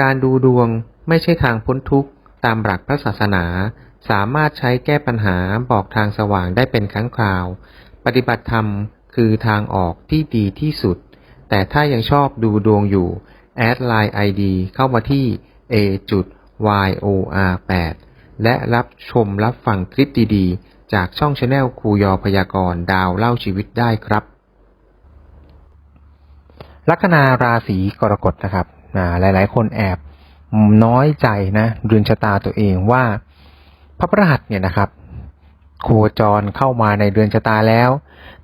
การดูดวงไม่ใช่ทางพ้นทุกข์ตามหลักพระศาสนา สามารถใช้แก้ปัญหาบอกทางสว่างได้เป็นครั้งคราว ปฏิบัติธรรมคือทางออกที่ดีที่สุด แต่ถ้ายังชอบดูดวงอยู่แอดไลน์ ID เข้ามาที่ a yor 8 และรับชมรับฟังคลิปดีๆ จากช่องชาแนลครูยอพยากรณ์ดาวเล่าชีวิตได้ครับ ลัคนาราศีกรกฎนะครับ หลายๆ คนแอบน้อยใจนะเรือนชะตาตัวเองว่า พระพฤหัสเนี่ยนะครับโคจรเข้ามาในเรือนชะตาแล้ว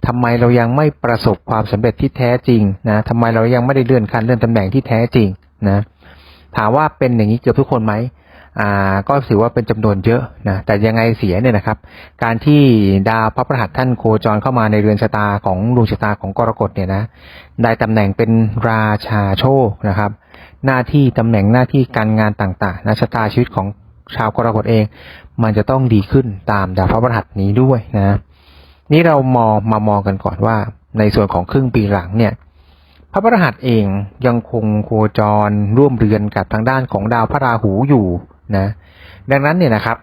ทำไมเรายังไม่ประสบความสำเร็จที่แท้จริงนะทำไมเรายังไม่ได้เลื่อนขั้นเลื่อนตำแหน่งที่แท้จริงนะถามว่าเป็นอย่างนี้เกือบทุกคนไหมอ่าก็ถือว่าเป็นจำนวนเยอะนะแต่ยังไงเสียเนี่ยนะครับ การที่ดาวพระพฤหัสท่านโคจรเข้ามาในเรือนชะตาของดวงชะตาของกรกฎเนี่ยนะได้ตำแหน่งเป็นราชาโชคนะครับ หน้าที่ตำแหน่งหน้าที่การงานต่างๆนะชะตาชีวิตของชาวกรกฎเอง มันจะต้องดีขึ้นตามดาวพระพฤหัสนี้ด้วยนะ นี่เรามองมามองกันก่อนว่า ในส่วนของครึ่งปีหลังเนี่ย พระพฤหัสเองยังคงโคจรร่วมเรือนกับทางด้านของดาวพระราหูอยู่นะ ดังนั้นเนี่ยนะครับ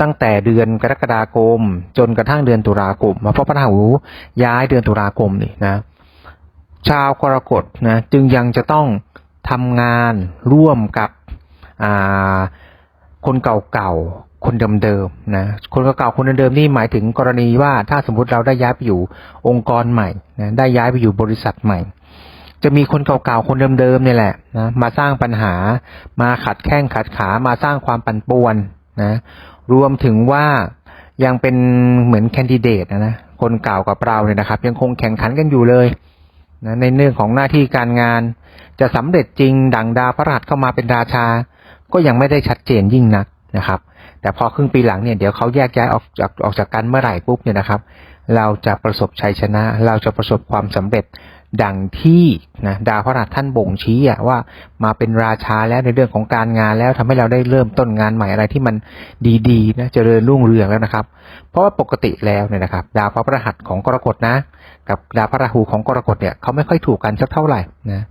ตั้งแต่เดือนกรกฎาคม จนกระทั่งเดือนตุลาคมมาพระพระราหูย้ายเดือนตุลาคมนี่นะ ชาวกรกฎนะ จึงยังจะต้อง ทำงานร่วมกับคนเก่าๆ คนเดิมๆ นะ คนเก่าๆ คนเดิมๆ นี่หมายถึงกรณีว่าถ้าสมมติเราได้ย้ายไปอยู่องค์กรใหม่นะได้ย้ายไปอยู่บริษัทใหม่ จะมีคนเก่าๆ คนเดิมๆเนี่ยแหละนะมาสร้างปัญหา มาขัดแข้งขัดขามาสร้างความปั่นป่วนนะรวมถึงว่ายังเป็นเหมือนแคนดิเดตนะนะคนเก่ากับเราเนี่ยนะครับ ยังคงแข่งขันกันอยู่เลยนะในเรื่องของหน้าที่การงาน จะสำเร็จจริงดังดาวพระรหัสเข้ามาเป็นราชา ก็ยังไม่ได้ชัดเจนยิ่งนักนะครับ แต่พอครึ่งปีหลังเนี่ยเดี๋ยวเขาแยกย้ายออกจากออกจากกันเมื่อไหร่ปุ๊บเนี่ยนะครับ เราจะประสบชัยชนะ เราจะประสบความสำเร็จ ดังที่นะดาวพระราชท่านบ่งชี้อะว่ามาเป็นราชาแล้วในเรื่องของการงานแล้วทำให้เราได้เริ่มต้นงานใหม่อะไรที่มันดีๆนะเจริญรุ่งเรืองแล้วนะครับ เพราะว่าปกติแล้วเนี่ยนะครับ ดาวพระพฤหัสของกรกฎนะ กับดาวพระราหูของกรกฎเนี่ยเขาไม่ค่อยถูกกันสักเท่าไหร่นะ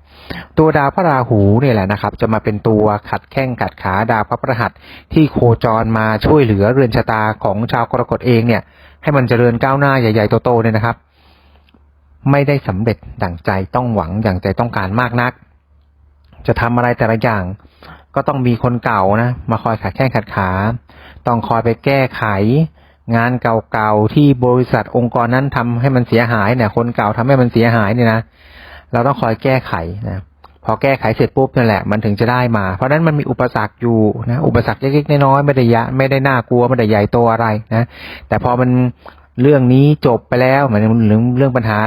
ตัวดาวพระราหูเนี่ยแหละนะครับ จะมาเป็นตัวขัดแข้งขัดขาดาวพระพฤหัสที่โคจรมาช่วยเหลือเรือนชะตาของชาวกรกฎเองเนี่ยให้มันเจริญก้าวหน้าใหญ่ๆโตๆเนี่ยนะครับ ไม่ได้สำเร็จดั่งใจต้องหวังอย่างใจต้องการมากนัก จะทำอะไรแต่ละอย่าง ก็ต้องมีคนเก่านะมาคอยขัดแข้งขัดขา ต้องคอยไปแก้ไข งานเก่าๆที่บริษัทองค์กรนั้นทำให้มันเสียหายเนี่ยคนเก่าทำให้มันเสียหายเนี่ยนะเราต้องคอยแก้ไขนะพอแก้ไขเสร็จปุ๊บนั่นแหละมันถึงจะได้มา เพราะฉะนั้นมันมีอุปสรรคอยู่นะอุปสรรคเล็กๆน้อยๆไม่ได้ยะไม่ได้น่ากลัวไม่ได้ใหญ่โตอะไรนะแต่พอมัน เรื่องนี้จบไปแล้วเหมือนเรื่องเรื่องปัญหา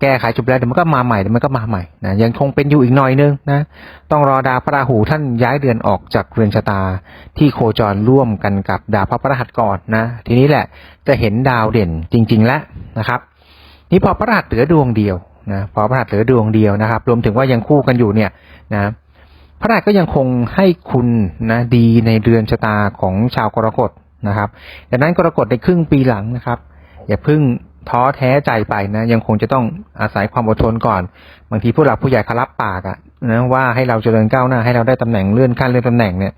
แก้ไขจบแล้วเดี๋ยวมันก็มาใหม่เดี๋ยวมันก็มาใหม่นะยังคงเป็นอยู่อีกหน่อยนึงนะต้องรอดาวพระราหูท่านย้ายเดือนออกจากเรือนชะตาที่โคจรร่วมกันกับดาวพระพฤหัสก่อนนะทีนี้แหละจะเห็นดาวเด่นจริง ๆ แล้วนะครับ นี่พอพระรหัสเหลือดวงเดียวนะพอพระรหัสเหลือดวงเดียวนะครับ รวมถึงว่ายังคู่กันอยู่เนี่ยนะพระรหัสก็ยังคงให้คุณนะดีในเรือนชะตาของชาวกรกฎนะครับดังนั้นกรกฎในครึ่งปีหลังนะครับ อย่าเพิ่งท้อแท้ใจไปนะยังคงจะต้องอาศัยความอดทนก่อน บางทีผู้หลักผู้ใหญ่เขารับปากอะนะว่าให้เราเจริญก้าวหน้าให้เราได้ตำแหน่งเลื่อนขั้นเลื่อนตำแหน่งเนี่ย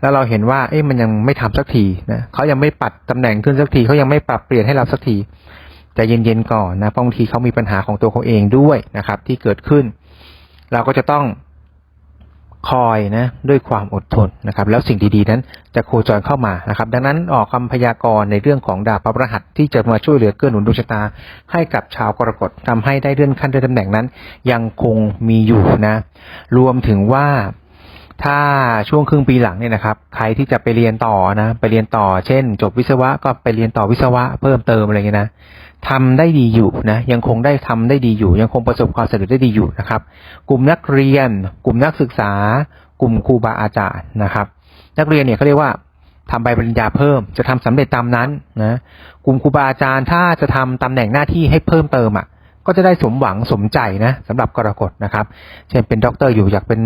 แล้วเราเห็นว่าเอ๊ะมันยังไม่ทำสักทีนะเขายังไม่ปัดตำแหน่งขึ้นสักทีเขายังไม่ปรับเปลี่ยนให้เราสักทีใจเย็นๆก่อนนะบางทีเขามีปัญหาของตัวเขาเองด้วยนะครับ ที่เกิดขึ้น เราก็จะต้อง คอยนะด้วยความอดทนนะครับแล้วสิ่งดีๆนั้นจะโคจรเข้ามานะครับดังนั้นออกคำพยากรณ์ในเรื่องของดาวพระพฤหัสที่จะมาช่วยเหลือเกื้อหนุนดวงชะตา ให้กับชาวกรกฎทำให้ได้เลื่อนขั้นเลื่อนตำแหน่งนั้น ยังคงมีอยู่นะรวมถึงว่าถ้าช่วงครึ่งปีหลังเนี่ยนะครับ ใครที่จะไปเรียนต่อนะ ไปเรียนต่อ เช่น จบวิศวะก็ไปเรียนต่อวิศวะเพิ่มเติมอะไรเงี้ยนะ ทำได้ดีอยู่นะยังคงได้ทำได้ดีอยู่ ยังคงประสบความสำเร็จได้ดีอยู่นะครับ กลุ่มนักเรียน กลุ่มนักศึกษา กลุ่มครูบาอาจารย์นะครับ นักเรียนเนี่ยเขาเรียกว่าทำใบปริญญาเพิ่มจะทำสำเร็จตามนั้นนะกลุ่มครูบาอาจารย์ถ้าจะทำตำแหน่งหน้าที่ให้เพิ่มเติมอะก็จะได้สมหวังสมใจนะสำหรับกรกฎนะครับ เช่นเป็นด็อกเตอร์อยู่อยากเป็น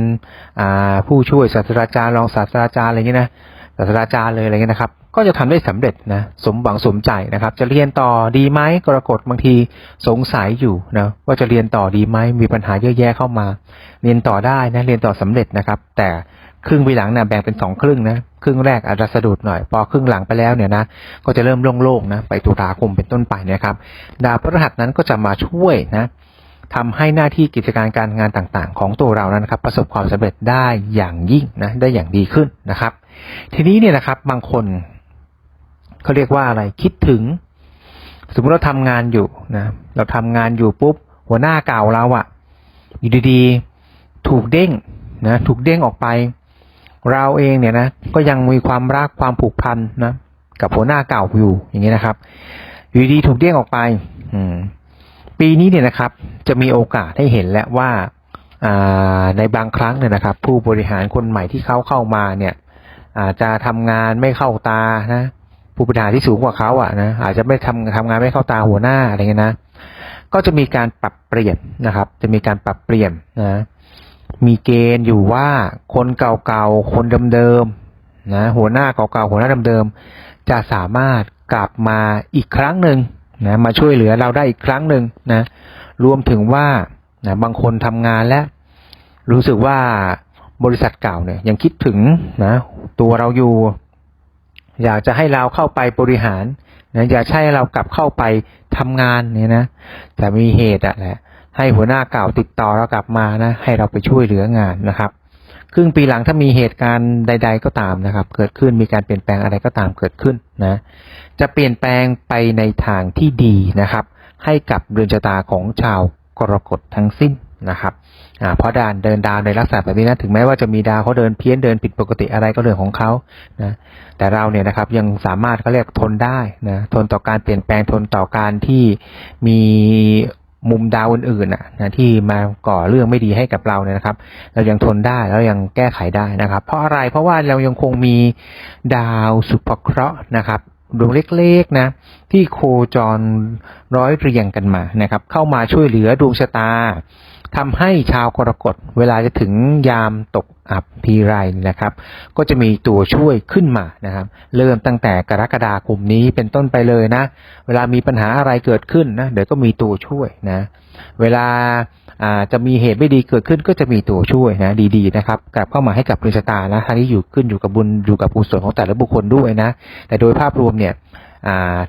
ผู้ช่วยศาสตราจารย์รองศาสตราจารย์อะไรเงี้ยนะศาสตราจารย์เลยอะไรเงี้ยนะครับ ก็จะทำได้สำเร็จนะสมหวังสมใจนะครับ จะเรียนต่อดีไหมกรกฎบางทีสงสัยอยู่นะว่าจะเรียนต่อดีไหมมีปัญหาเยอะแยะเข้ามา เรียนต่อได้นะเรียนต่อสำเร็จนะครับ แต่ครึ่งปีหลังนะแบ่งเป็นสองครึ่งนะครึ่งแรกอาจจะสะดุดหน่อย พอครึ่งหลังไปแล้วเนี่ยนะก็จะเริ่มโล่งๆนะไปตุลาคมเป็นต้นไปนะครับ ดาวพฤหัสนั้นก็จะมาช่วยนะทำให้หน้าที่กิจการการงานต่างๆ ของตัวเรานั้นนะครับประสบความสำเร็จได้อย่างยิ่งนะได้อย่างดีขึ้นนะครับ ทีนี้เนี่ยนะครับบางคน เขาเรียกว่าอะไรคิดถึง สมมติเราทำงานอยู่นะเราทำงานอยู่ปุ๊บหัวหน้าเก่าเราอะอยู่ดีๆถูกเด้งนะถูกเด้งออกไป เราเองเนี่ยนะก็ยังมีความรักความผูกพันนะกับหัวหน้าเก่าอยู่อย่างนี้นะครับ อยู่ดีถูกเด้งออกไป อืมปีนี้เนี่ยนะครับ จะมีโอกาสให้เห็นแล้วว่าอ่าในบางครั้งเนี่ยนะครับ ผู้บริหารคนใหม่ที่เขาเข้ามาเนี่ยอาจจะทำงานไม่เข้าตานะ ผู้บริหารที่สูงกว่าเขาอะนะอาจจะไม่ทำทำงานไม่เข้าตาหัวหน้าอะไรเงี้ยนะก็จะมีการปรับเปลี่ยนนะครับ จะมีการปรับเปลี่ยนนะมีเกณฑ์อยู่ว่าคนเก่าๆคนเดิมๆนะหัวหน้าเก่าๆหัวหน้าเดิมๆจะสามารถกลับมาอีกครั้งหนึ่งนะมาช่วยเหลือเราได้อีกครั้งหนึ่งนะรวมถึงว่านะบางคนทำงานแล้วรู้สึกว่าบริษัทเก่าเนี่ยยังคิดถึงนะตัวเราอยู่ อยากจะให้เราเข้าไปบริหารนะอยากให้เรากลับเข้าไปทำงานเนี่ยนะแต่มีเหตุอะแหละให้หัวหน้าเก่าติดต่อเรากลับมานะให้เราไปช่วยเหลืองานนะครับครึ่งปีหลังถ้ามีเหตุการณ์ใด ๆ ก็ตามนะครับ เกิดขึ้นมีการเปลี่ยนแปลงอะไรก็ตามเกิดขึ้นนะจะเปลี่ยนแปลงไปในทางที่ดีนะครับ ให้กับเรือนชะตาของชาวกรกฎทั้งสิ้น นะครับอ่าเพราะดานเดินดาวในลักษณะแบบนี้นะถึงแม้ว่าจะมีดาวเขาเดินเพี้ยนเดินผิดปกติอะไรก็เรื่องของเขานะแต่เราเนี่ยนะครับยังสามารถเขาเรียกทนได้นะทนต่อการเปลี่ยนแปลงทนต่อการที่มีมุมดาวอื่นๆนะนะที่มาก่อเรื่องไม่ดีให้กับเราเนี่ยนะครับ เรายังทนได้แล้วยังแก้ไขได้นะครับ เพราะอะไรเพราะว่าเรายังคงมีดาวสุภเคราะห์นะครับดวงเล็กๆนะที่โคจรร้อยเรียงกันมานะครับ เข้ามาช่วยเหลือดวงชะตา ทำให้ชาวกรกฎเวลาจะถึงยามตกอับทีไรนะครับ ก็จะมีตัวช่วยขึ้นมานะครับ เริ่มตั้งแต่กรกฎาคมนี้เป็นต้นไปเลยนะ เวลามีปัญหาอะไรเกิดขึ้นนะเดี๋ยวก็มีตัวช่วยนะ เวลาอ่าจะมีเหตุไม่ดีเกิดขึ้นก็จะมีตัวช่วยนะดีๆนะครับกลับเข้ามาให้กับดวงชะตานะทั้งนี้อยู่ขึ้นอยู่กับบุญอยู่กับกุศลของแต่ละบุคคลด้วยนะ แต่โดยภาพรวมเนี่ย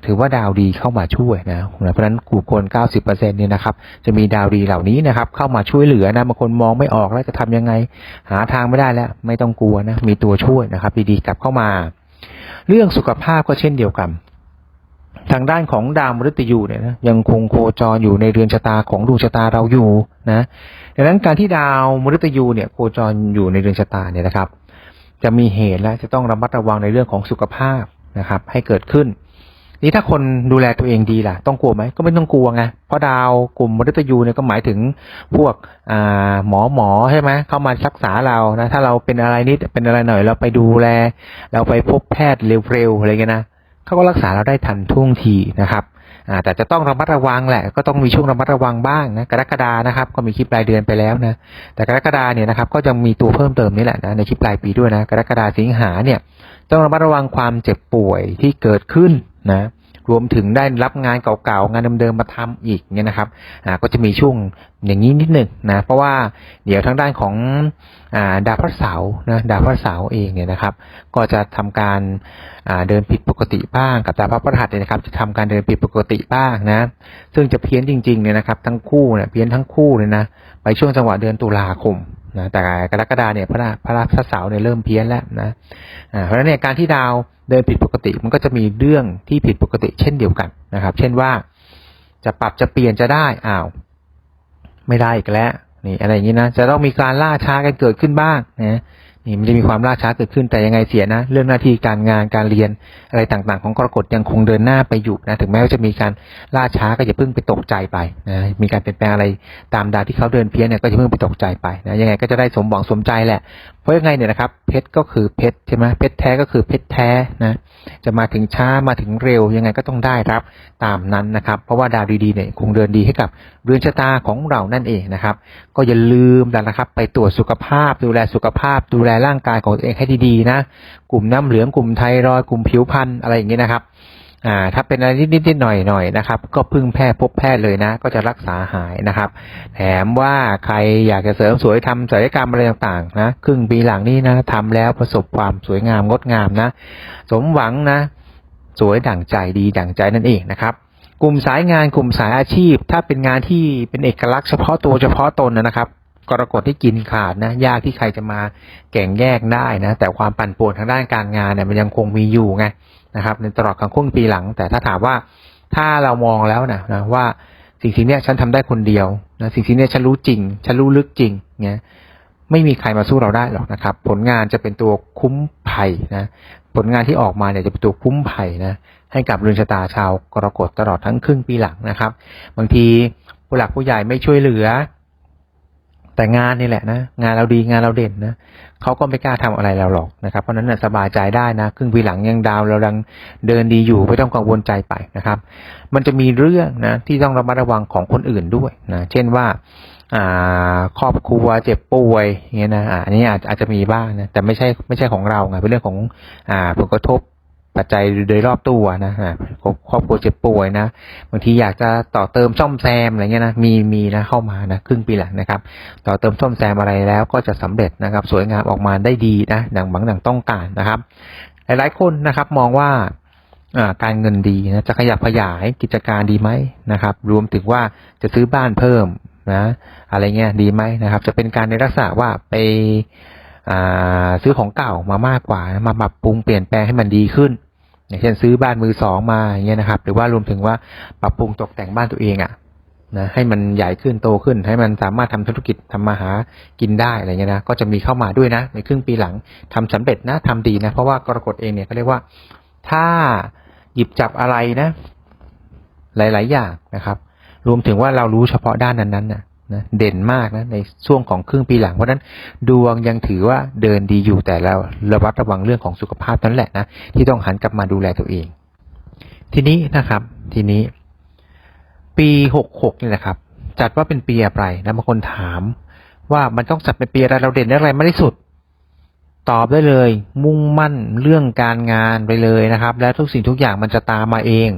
ถือว่าดาวดีเข้ามาช่วยนะ เพราะฉะนั้นกลุ่มคน 90%เนี่ยนะครับ จะมีดาวดีเหล่านี้นะครับ เข้ามาช่วยเหลือนะ บางคนมองไม่ออกแล้วจะทำยังไง หาทางไม่ได้แล้ว ไม่ต้องกลัวนะ มีตัวช่วยนะครับ ดีๆกลับเข้ามา เรื่องสุขภาพก็เช่นเดียวกัน ทางด้านของดาวมฤตยูเนี่ยนะยังคงโคจรอยู่ในเรือนชะตาของดวงชะตาเราอยู่นะ ดังนั้นการที่ดาวมฤตยูเนี่ยโคจรอยู่ในเรือนชะตาเนี่ยนะครับ จะมีเหตุและจะต้องระมัดระวังในเรื่องของสุขภาพนะครับ ให้เกิดขึ้น นี่ถ้าคนดูแลตัวเองดีล่ะ ต้องกลัวไหมก็ไม่ต้องกลัวไงเพราะดาวกลุ่มมฤตยูเนี่ยก็หมายถึงพวกหมอหมอใช่ไหมเข้ามารักษาเรานะถ้าเราเป็นอะไรนิดเป็นอะไรหน่อย เราไปดูแล เราไปพบแพทย์เร็วๆอะไรเงี้ยนะเขาก็รักษาเราได้ทันท่วงทีนะครับแต่จะต้องระมัดระวังแหละ ก็ต้องมีช่วงระมัดระวังบ้างนะกรกฎานะครับ ก็มีคลิปรายเดือนไปแล้วนะแต่กรกฎาเนี่ยนะครับก็จะมีตัวเพิ่มเติมนี่แหละนะในคลิปปลายปีด้วยนะกรกฎาสิงหาเนี่ยต้องระมัดระวังความเจ็บป่วยที่เกิดขึ้น นะรวมถึงได้รับงานเก่าๆ งานเดิมๆ มาทำอีกเนี่ยนะครับอ่าก็จะมีช่วงอย่างนี้นิดหนึ่งนะเพราะว่าเดี๋ยวทางด้านของอ่าดาวพระเสาร์นะดาวพระเสาร์เองเนี่ยนะครับ ก็จะทำการอ่าเดินผิดปกติบ้างกับดาวพระพฤหัสเนี่ยนะครับ จะทำการเดินผิดปกติบ้างนะ ซึ่งจะเพี้ยนจริงๆเนี่ยนะครับ ทั้งคู่เนี่ยเพี้ยนทั้งคู่เลยนะไปช่วงจังหวะเดือนตุลาคม นะแต่กรกฎาเนี่ยพระพระพระเสาเนี่ยเริ่มเพี้ยนแล้วนะเพราะฉะนั้นเนี่ยการที่ดาวเดินผิดปกติมันก็จะมีเรื่องที่ผิดปกติเช่นเดียวกันนะครับ เช่นว่าจะปรับจะเปลี่ยนจะได้อ้าวไม่ได้อีกแล้วนี่อะไรอย่างนี้นะจะต้องมีการล่าช้ากันเกิดขึ้นบ้างนะ นี่มันจะมีความล่าช้าเกิดขึ้นแต่ยังไงเสียนะ เรื่องหน้าที่การงานการเรียนอะไรต่างๆ ของกรกฎยังคงเดินหน้าไปอยู่นะถึงแม้ว่าจะมีการล่าช้าก็อย่าเพิ่งไปตกใจไปนะมีการเปลี่ยนแปลงอะไรตามดาวที่เขาเดินเพี้ยนเนี่ยก็อย่าเพิ่งไปตกใจไปนะยังไงก็จะได้สมหวังสมใจแหละเพราะยังไงเนี่ยนะครับ เพชรก็คือเพชรใช่ไหมเพชรแท้ก็คือเพชรแท้นะจะมาถึงช้ามาถึงเร็วยังไงก็ต้องได้รับตามนั้นนะครับ เพราะว่าดาวดีๆเนี่ยคงเดินดีให้กับเรือนชะตาของเรานั่นเองนะครับ ก็อย่าลืมนะครับ ไปตรวจสุขภาพ ดูแลสุขภาพ ดูแลร่างกายของตัวเองให้ดีๆนะ กลุ่มน้ำเหลืองกลุ่มไทรอยกลุ่มผิวพรรณอะไรอย่างเงี้ยนะครับ อ่าถ้าเป็นอะไรนิดๆหน่อยๆนะครับ ก็พึ่งแพทย์พบแพทย์เลยนะ ก็จะรักษาหายนะครับ แถมว่าใครอยากจะเสริมสวยทำศัลยกรรมอะไรต่างๆนะครึ่งปีหลังนี้นะทำแล้วประสบความสวยงามงดงามนะ สมหวังนะ สวยดั่งใจดีดั่งใจนั่นเองนะครับกลุ่มสายงานกลุ่มสายอาชีพ ถ้าเป็นงานที่เป็นเอกลักษณ์เฉพาะตัวเฉพาะตนนะครับกรกฎที่กินขาดนะยากที่ใครจะมาแก่งแยกได้นะ แต่ความปั่นป่วนทางด้านการงานเนี่ยมันยังคงมีอยู่ไง นะครับ ในตลอดกลางครึ่งปีหลัง แต่ถ้าถามว่าถ้าเรามองแล้วนะนะว่าสิ่งสิ่งนี้ฉันทำได้คนเดียวนะสิ่งสิ่งนี้ฉันรู้จริง ฉันรู้ลึกจริงเนี่ยไม่มีใครมาสู้เราได้หรอกนะครับ ผลงานจะเป็นตัวคุ้มภัยนะผลงานที่ออกมาเนี่ยจะเป็นตัวคุ้มภัยนะให้กับเรือนชะตาชาวกรกฎตลอดทั้งครึ่งปีหลังนะครับ บางทีผู้หลักผู้ใหญ่ไม่ช่วยเหลือ แต่งานนี่แหละนะงานเราดีงานเราเด่นนะเขาก็ไม่กล้าทำอะไรเราหรอกนะครับเพราะนั้นนะสบายใจได้นะครึ่งปีหลังยังดาวเราดังเดินดีอยู่ไม่ต้องกังวลใจไปนะครับ มันจะมีเรื่องนะที่ต้องระมัดระวังของคนอื่นด้วยนะเช่นว่าครอบครัวเจ็บป่วยอย่างเงี้ยนะอันนี้อาจจะมีบ้างนะแต่ไม่ใช่ไม่ใช่ของเราไงเป็นเรื่องของอผลกระทบ ปัจจัยโดยรอบตัวนะอ่าครอบครัวเจ็บป่วยนะบางทีอยากจะต่อเติมซ่อมแซมอะไรเงี้ยนะมีมีนะเข้ามานะครึ่งปีหลังนะครับ ต่อเติมซ่อมแซมอะไรแล้วก็จะสำเร็จนะครับ สวยงามออกมาได้ดีนะดังหวังดังต้องการนะครับ หลายๆคนนะครับมองว่าการเงินดีนะจะขยับขยายกิจการดีไหมนะครับ รวมถึงว่าจะซื้อบ้านเพิ่มนะอะไรเงี้ยดีไหมนะครับ จะเป็นการในลักษณะว่าไป ซื้อของเก่ามามากกว่ามาปรับปรุงเปลี่ยนแปลงให้มันดีขึ้นอย่างเช่นซื้อบ้านมือสองมาอย่างเงี้ยนะครับ หรือว่ารวมถึงว่าปรับปรุงตกแต่งบ้านตัวเองอะ่ะนะให้มันใหญ่ขึ้นโตขึ้น ให้มันสามารถทำธุรกิจทำมาหากินได้อะไรเงี้ยนะก็จะมีเข้ามาด้วยนะ ในครึ่งปีหลังทำสำเร็จนะทำดีนะ เพราะว่ากรกฎเองเนี่ยเขาเรียกว่า ถ้าหยิบจับอะไรนะ หลาย ๆ อย่างนะครับ รวมถึงว่าเรารู้เฉพาะด้านนั้นๆนะ นะเด่นมากนะในช่วงของครึ่งปีหลัง เพราะนั้นดวงยังถือว่าเดินดีอยู่แต่เราระวัดระวังเรื่องของสุขภาพนั่นแหละนะที่ต้องหันกลับมาดูแลตัวเอง ทีนี้นะครับ ทีนี้ ปีหกหกนี่แหละครับ จัดว่าเป็นปีอะไรนะบางคนถามว่ามันต้องจัดเป็นปีอะไรเราเด่นองอะไรมากที่สุด ตอบได้เลย มุ่งมั่นเรื่องการงานไปเลยนะครับ และทุกสิ่งทุกอย่างมันจะตามมาเอง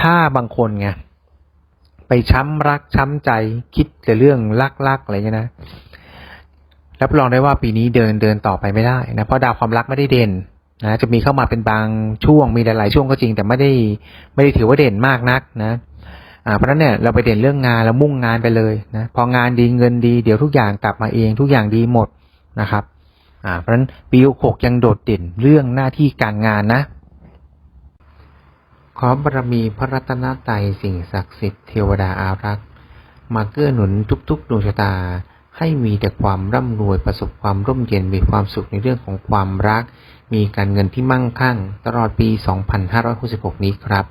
ถ้าบางคนไง ไปช้ำรักช้ำใจคิดแต่เรื่องรักๆอะไรเงี้ยนะรับรองได้ว่าปีนี้เดินเดินต่อไปไม่ได้นะเพราะดาวความรักไม่ได้เด่นนะจะมีเข้ามาเป็นบางช่วงมีหลายๆช่วงก็จริง แต่ไม่ได้ไม่ได้ถือว่าเด่นมากนักนะอ่าเพราะนั้นเนี่ยเราไปเด่นเรื่องงานแล้วมุ่งงานไปเลยนะพองานดีเงินดีเดี๋ยวทุกอย่างกลับมาเอง ทุกอย่างดีหมดนะครับอ่าเพราะฉะนั้นปีหกยังโดดเด่นเรื่องหน้าที่การงานนะ ขอบารมีพระรัตนตรัยสิ่งศักดิ์สิทธิ์เทวดาอารักษ์มาเกื้อหนุนทุกๆดวงชะตา ให้มีแต่ความร่ำรวยประสบความร่มเย็นมีความสุขในเรื่องของความรัก มีการเงินที่มั่งคั่ง ตลอดปี 2566 นี้ครับ